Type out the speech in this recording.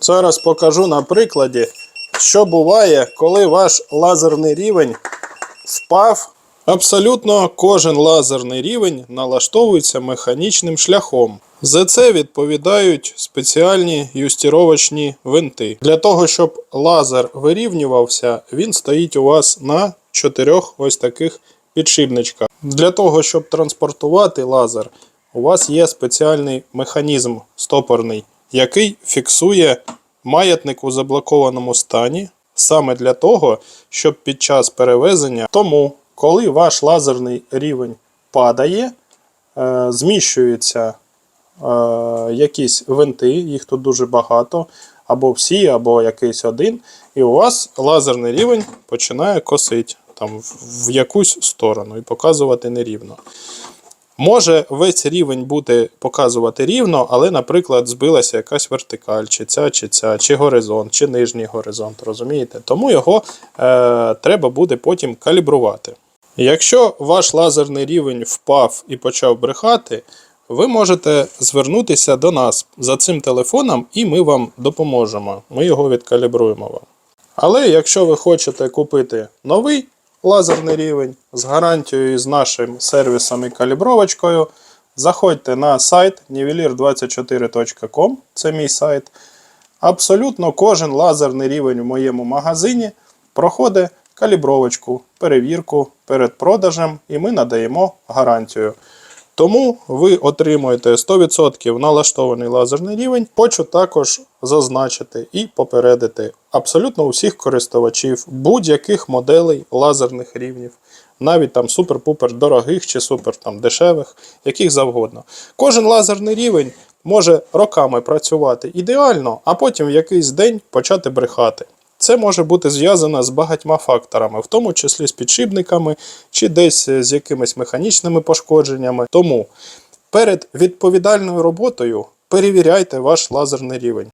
Зараз покажу на прикладі, що буває, коли ваш лазерний рівень впав. Абсолютно кожен лазерний рівень налаштовується механічним шляхом. За це відповідають спеціальні юстіровочні винти. Для того, щоб лазер вирівнювався, він стоїть у вас на чотирьох ось таких підшипничках. Для того, щоб транспортувати лазер, у вас є спеціальний механізм стопорний, який фіксує маятник у заблокованому стані саме для того, щоб під час перевезення. Тому, коли ваш лазерний рівень падає, е, зміщуються е, якісь винти, їх тут дуже багато, або всі, або якийсь один, і у вас лазерний рівень починає косити там, в- в якусь сторону і показувати нерівно. Може весь рівень бути показувати рівно, але, наприклад, збилася якась вертикаль, чи ця, чи ця, чи горизонт, чи нижній горизонт, розумієте? Тому його е, треба буде потім калібрувати. Якщо ваш лазерний рівень впав і почав брехати, ви можете звернутися до нас за цим телефоном, і ми вам допоможемо. Ми його відкалібруємо вам. Але якщо ви хочете купити новий лазерний рівень з гарантією з нашим сервісом і калібровочкою, заходьте на сайт nivelir24.com, це мій сайт. Абсолютно кожен лазерний рівень в моєму магазині проходить калібровочку, перевірку перед продажем, і ми надаємо гарантію. Тому ви отримуєте 100% налаштований лазерний рівень. Хочу також зазначити і попередити абсолютно усіх користувачів будь-яких моделей лазерних рівнів, навіть там супер-пупер дорогих чи супер там дешевих, яких завгодно. Кожен лазерний рівень може роками працювати ідеально, а потім в якийсь день почати брехати. Це може бути зв'язано з багатьма факторами, в тому числі з підшипниками чи десь з якимись механічними пошкодженнями. Тому перед відповідальною роботою перевіряйте ваш лазерний рівень.